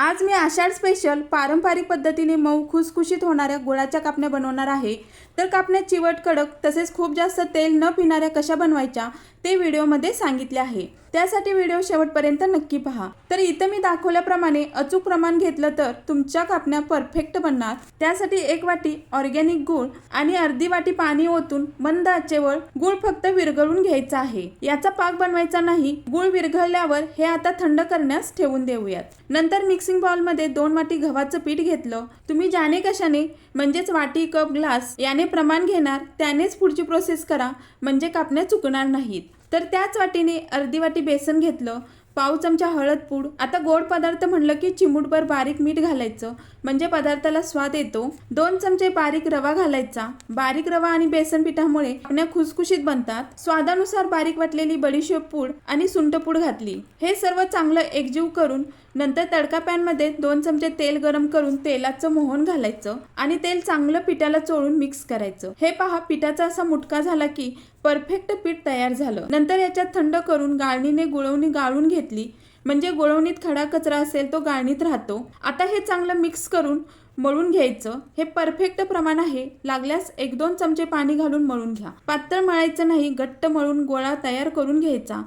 आज मी आषाढ स्पेशल पारंपरिक पद्धतीने मऊ खुसखुशीत होणाऱ्या गुळाच्या कापण्या बनवणार आहे. तर कापण्या चिवट कडक तसेच खूप जास्त तेल न पिणाऱ्या कशा बनवायच्या ते व्हिडिओमध्ये सांगितले आहे. त्यासाठी व्हिडिओ शेवटपर्यंत नक्की पहा. तर इथं मी दाखवल्याप्रमाणे अचूक प्रमाण घेतलं तर तुमच्या कापण्या परफेक्ट बनणार. त्यासाठी एक वाटी ऑर्गॅनिक गूळ आणि अर्धी वाटी पाणी ओतून मंद आचेवर गूळ फक्त विरघळून घ्यायचा आहे. याचा पाक बनवायचा नाही. गूळ विरघळल्यावर हे आता थंड करण्यास ठेवून देऊयात. नंतर मिक्स मिक्सिंग बॉलमध्ये दोन वाटी गव्हाचं पीठ घेतलं. तुम्ही ज्याने कशाने? म्हणजेच वाटी कप ग्लास याने प्रमाण घेणार त्यानेच पुढची प्रोसेस करा. म्हणजे कापण्या चुकणार नाहीत. तर त्याच वाटीने अर्धी वाटी बेसन घेतलं. पाव चमचा हळद पूड. आता गोड पदार्थ म्हणलं की चिमूटभर बारीक मीठ घालायचं. म्हणजे पदार्थाला स्वाद येतो. दोन चमचे बारीक रवा घालायचा. बारीक रवा आणि बेसन पिठामुळे आपल्या खुसखुशीत बनतात. स्वादानुसार बारीक वाटलेली बडीशेप पूड आणि सुंट पूड घातली. हे सर्व चांगलं एकजीव करून नंतर तडका पॅनमध्ये दोन चमचे तेल गरम करून तेलाचं मोहन घालायचं आणि तेल चांगलं पिठाला चोळून मिक्स करायचं. हे पहा पिठाचा असा मुटका झाला की परफेक्ट पीठ तयार झालं. नंतर याच्यात थंड करून गाळणीने गुळवणी गाळून घेतली. म्हणजे गुळवणीत खडा कचरा असेल तो गाळणीत राहतो. आता हे चांगलं मिक्स करून मळून घ्यायचं. हे परफेक्ट प्रमाण आहे. लागल्यास एक दोन चमचे पाणी घालून मळून घ्या. पातळ मळायचं नाही घट्ट मळून गोळा तयार करून घ्यायचा.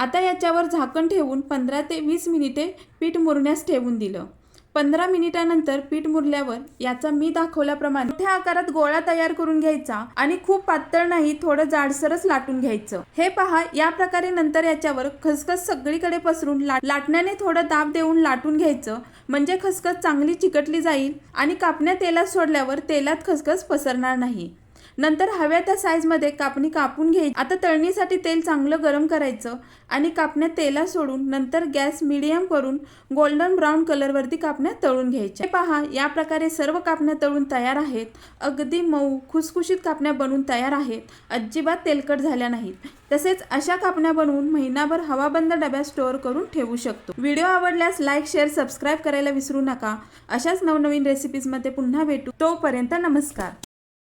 आता याच्यावर झाकण ठेवून पंधरा ते वीस मिनिटे पीठ मुरण्यास ठेवून दिलं. पंधरा मिनिटानंतर पीठ मुरल्यावर याचा मी दाखवल्याप्रमाणे मोठ्या आकारात गोळा तयार करून घ्यायचा आणि खूप पातळ नाही थोडं जाडसरच लाटून घ्यायचं. हे पहा या प्रकारे नंतर याच्यावर खसखस सगळीकडे पसरून लाट लाटण्याने थोडं दाब देऊन लाटून घ्यायचं. म्हणजे खसखस चांगली चिकटली जाईल आणि कापण्या तेलात सोडल्यावर तेलात खसखस पसरणार नाही. नंतर हव्या त्या साईजमध्ये कापणी कापून घ्यायची. आता तळणीसाठी तेल चांगलं गरम करायचं आणि कापण्या तेला सोडून नंतर गॅस मिडियम करून गोल्डन ब्राऊन कलरवरती कापण्या तळून घ्यायच्या पहा या प्रकारे सर्व कापण्या तळून तयार आहेत. अगदी मऊ खुसखुशीत कापण्या बनवून तयार आहेत. अजिबात तेलकट झाल्या नाहीत. तसेच अशा कापण्या बनवून महिनाभर हवाबंद डब्यात स्टोअर करून ठेवू शकतो. व्हिडिओ आवडल्यास लाईक शेअर सबस्क्राईब करायला विसरू नका. अशाच नवनवीन रेसिपीजमध्ये पुन्हा भेटू. तोपर्यंत नमस्कार.